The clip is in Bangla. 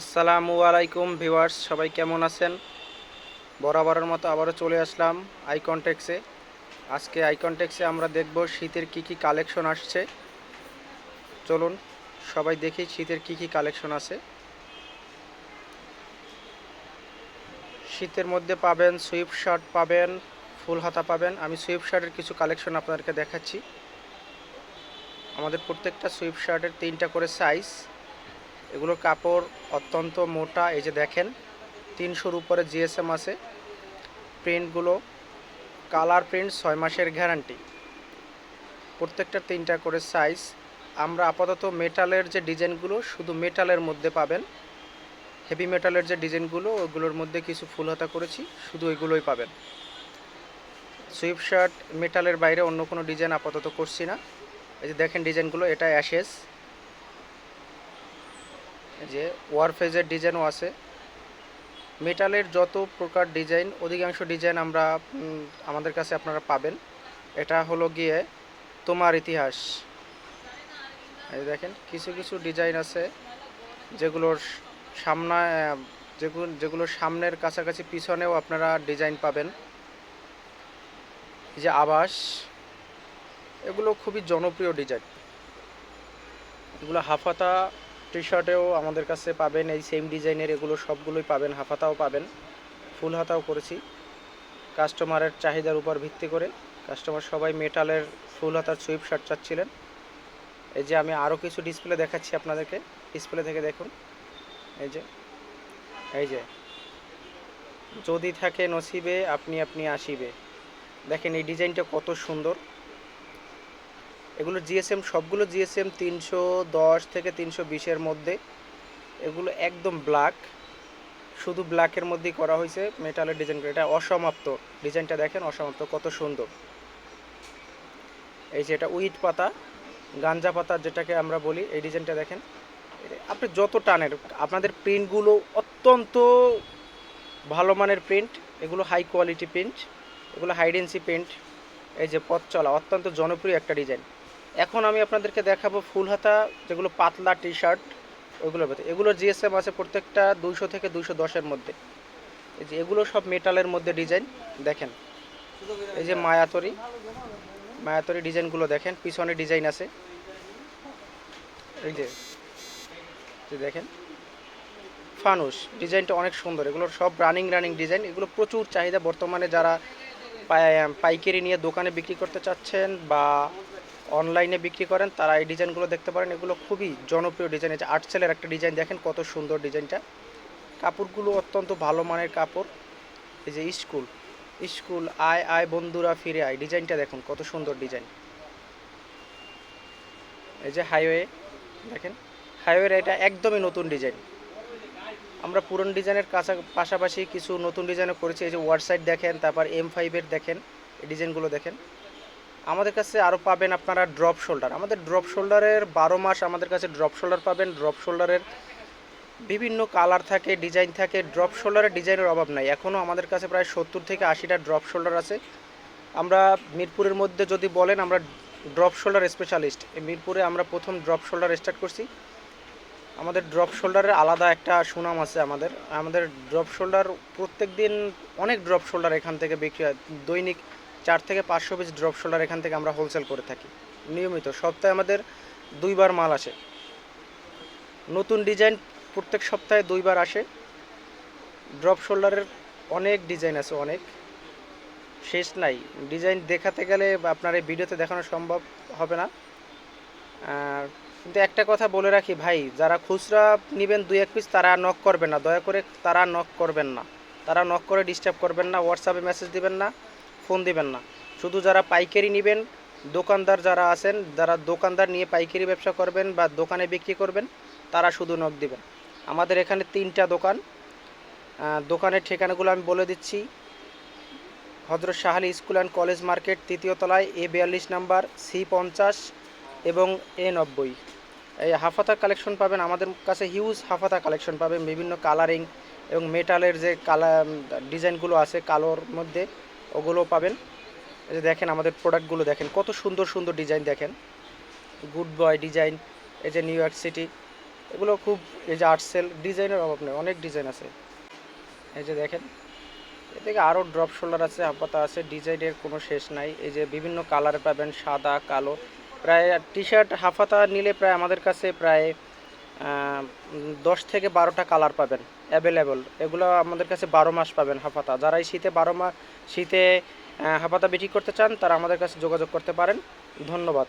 আসসালামু আলাইকুম ভিউয়ার্স, সবাই কেমন আছেন? বরাবরের মতো আবারও চলে আসলাম আইকনটেক্সে আজকে আইকনটেক্সে আমরা দেখব শীতের কি কি কালেকশন আসছে। চলুন, সবাই দেখি শীতের কি কি কালেকশন আছে। শীতের মধ্যে পাবেন সুইফট শার্ট পাবেন, ফুল হাতা পাবেন। আমি সুইফট শার্টের কিছু কালেকশন আপনাদেরকে দেখাচ্ছি। আমাদের প্রত্যেকটা সুইফট শার্টের তিনটা করে সাইজ। এগুলোর কাপড় অত্যন্ত মোটা, এই যে দেখেন, তিনশোর উপরে জিএসএম আছে। প্রিন্টগুলো কালার প্রিন্ট ছয় মাসের গ্যারান্টি প্রত্যেকটা তিনটা করে সাইজ আমরা আপাতত মেটালের যে ডিজাইনগুলো, শুধু মেটালের মধ্যে পাবেন। হেভি মেটালের যে ডিজাইনগুলো, ওগুলোর মধ্যে কিছু ফুল হাতা করেছি, শুধু ওইগুলোই পাবেন। সুইফট শার্ট মেটালের বাইরে অন্য কোনো ডিজাইন আপাতত করছি না। এই যে দেখেন ডিজাইনগুলো এটা অ্যাশেস যে ওয়ারফেজের ডিজাইনও আছে। মেটালের যত প্রকার ডিজাইন, অধিকাংশ ডিজাইন আমরা আমাদের কাছে আপনারা পাবেন। এটা হলো গিয়ে তোমার ইতিহাস। এই দেখেন, কিছু কিছু ডিজাইন আছে যেগুলোর সামনা যেগুলো যেগুলোর সামনের কাছাকাছি পিছনেও আপনারা ডিজাইন পাবেন। যে আবাস, এগুলো খুবই জনপ্রিয় ডিজাইন। এগুলো হাফাতা টি শার্টেও আমাদের কাছে পাবেন, এই সেম ডিজাইনের এগুলো সবগুলোই পাবেন, হাফাতাও পাবেন ফুল হাতাও করেছি। কাস্টমারের চাহিদার উপর ভিত্তি করে কাস্টমার সবাই মেটালের ফুল হাতার সুইপ শার্ট চাচ্ছিলেন। এই যে আমি আরও কিছু ডিসপ্লে দেখাচ্ছি আপনাদেরকে ডিসপ্লে থেকে দেখুন। এই যে এই যে, যদি থাকে নসিবে, আপনি আপনি আসিবে। দেখেন এই ডিজাইনটা কত সুন্দর। এগুলো জিএসএম সবগুলো জিএসএম তিনশো দশ থেকে তিনশো বিশের মধ্যে। এগুলো একদম ব্ল্যাক শুধু ব্ল্যাকের মধ্যেই করা হয়েছে মেটালের ডিজাইন করে। এটা অসমাপ্ত ডিজাইনটা দেখেন, অসমাপ্ত, কত সুন্দর। এই যে এটা উইট পাতা, গাঞ্জা পাতা যেটাকে আমরা বলি, এই ডিজাইনটা দেখেন। আপনি যত টানের আপনাদের প্রিন্টগুলো অত্যন্ত ভালো মানের প্রিন্ট এগুলো হাই কোয়ালিটি প্রিন্ট এগুলো হাইডেন্সি প্রিন্ট এই যে পথ চলা অত্যন্ত জনপ্রিয় একটা ডিজাইন এখন আমি আপনাদেরকে দেখাবো ফুল হাতা যেগুলো পাতলা টি শার্ট ওইগুলোর মধ্যে এগুলোর জিএসএম আছে প্রত্যেকটা দুইশো থেকে দুইশো দশের মধ্যে। এই যে এগুলো সব মেটালের মধ্যে ডিজাইন দেখেন। এই যে মায়াতরি মায়াতরি ডিজাইনগুলো দেখেন, পিছনে ডিজাইন আছে। এই যে দেখেন। ফানুস ডিজাইনটা অনেক সুন্দর। এগুলোর সব রানিং রানিং ডিজাইন এগুলো প্রচুর চাহিদা বর্তমানে যারা পাই- পাইকারি নিয়ে দোকানে বিক্রি করতে চাচ্ছেন বা অনলাইনে বিক্রি করেন, তারা এই ডিজাইনগুলো দেখতে পারেন। এগুলো খুবই জনপ্রিয় ডিজাইন। আছে আর্টসেলের একটা ডিজাইন দেখেন, কত সুন্দর ডিজাইনটা। কাপড়গুলো অত্যন্ত ভালো মানের কাপড়। এই যে স্কুল স্কুল, আয় আয়, বন্ধুরা ফিরে আয়। ডিজাইনটা দেখুন, কত সুন্দর ডিজাইন। এই যে হাইওয়ে, দেখেন, হাইওয়ের এটা একদমই নতুন ডিজাইন। আমরা পুরনো ডিজাইনের কাছা, পাশাপাশি কিছু নতুন ডিজাইনও করেছি। এই যে ওয়ার সাইড দেখেন, তারপর এম ফাইভের দেখেন, এই ডিজাইনগুলো দেখেন। আমাদের কাছে আরও পাবেন আপনারা ড্রপ শোল্ডার আমাদের ড্রপ শোল্ডারের বারো মাস আমাদের কাছে ড্রপ শোল্ডার পাবেন। ড্রপ শোল্ডারের বিভিন্ন কালার থাকে ডিজাইন থাকে। ড্রপ শোল্ডারের ডিজাইনের অভাব নাই। এখনও আমাদের কাছে প্রায় সত্তর থেকে আশিটা ড্রপ শোল্ডার আছে। আমরা মিরপুরের মধ্যে যদি বলেন, আমরা ড্রপ শোল্ডার স্পেশালিস্ট মিরপুরে আমরা প্রথম ড্রপ শোল্ডার স্টার্ট করছি। আমাদের ড্রপ শোল্ডারের আলাদা একটা সুনাম আছে আমাদের। আমাদের ড্রপ শোল্ডার প্রত্যেক দিন অনেক ড্রপ শোল্ডার এখান থেকে বিক্রি হয়। দৈনিক চার থেকে পাঁচশো পিস ড্রপ শোল্ডার এখান থেকে আমরা হোলসেল করে থাকি। নিয়মিত সপ্তাহে আমাদের দুইবার মাল আসে। নতুন ডিজাইন প্রত্যেক সপ্তাহে দুইবার আসে। ড্রপ শোল্ডারের অনেক ডিজাইন আছে, অনেক। শেষ নাই। ডিজাইন দেখাতে গেলে আপনার এই ভিডিওতে দেখানো সম্ভব হবে না। কিন্তু একটা কথা বলে রাখি ভাই, যারা খুচরা নেবেন দুই এক পিস তারা নক করবেন না। দয়া করে তারা নক করবেন না। তারা নক করে ডিস্টার্ব করবেন না। হোয়াটসঅ্যাপে মেসেজ দিবেন না। ফোন দেবেন না। শুধু যারা পাইকারি নেবেন, দোকানদার যারা আছেন, যারা দোকানদার নিয়ে পাইকারি ব্যবসা করবেন বা দোকানে বিক্রি করবেন, তারা শুধু নক দেবেন। আমাদের এখানে তিনটা দোকান। দোকানের ঠিকানাগুলো আমি বলে দিচ্ছি। Hazrat Shahali school and college market, তৃতীয় তলায় এ বিয়াল্লিশ নাম্বার, সি পঞ্চাশ এবং এ নব্বই। এই হাফাতা কালেকশন পাবেন, আমাদের কাছে হিউজ হাফাতা কালেকশন পাবেন। বিভিন্ন কালারিং এবং মেটালের যে কালার ডিজাইনগুলো আছে কালোর মধ্যে। ওগুলো পাবেন। এই যে দেখেন আমাদের প্রোডাক্টগুলো দেখেন, কত সুন্দর সুন্দর ডিজাইন দেখেন। গুড বয় ডিজাইন, এই যে নিউ ইয়র্ক সিটি, এগুলো খুব, এই যে আর্টসেল ডিজাইনের অভাব নেই, অনেক ডিজাইন আছে। এই যে দেখেন, এ থেকে আরও ড্রপ শোল্ডার আছে হাফাতা আছে, ডিজাইনের কোনো শেষ নাই। এই যে বিভিন্ন কালার পাবেন, সাদা, কালো, প্রায় টি শার্ট হাফাতা নিলে প্রায় আমাদের কাছে প্রায় দশ থেকে বারোটা কালার পাবেন অ্যাভেলেবল এগুলো আমাদের কাছে বারো মাস পাবেন হাফাতা। যারা এই শীতে বারো মাস শীতে হাফাতা বিক্রি করতে চান, তারা আমাদের কাছে যোগাযোগ করতে পারেন। ধন্যবাদ।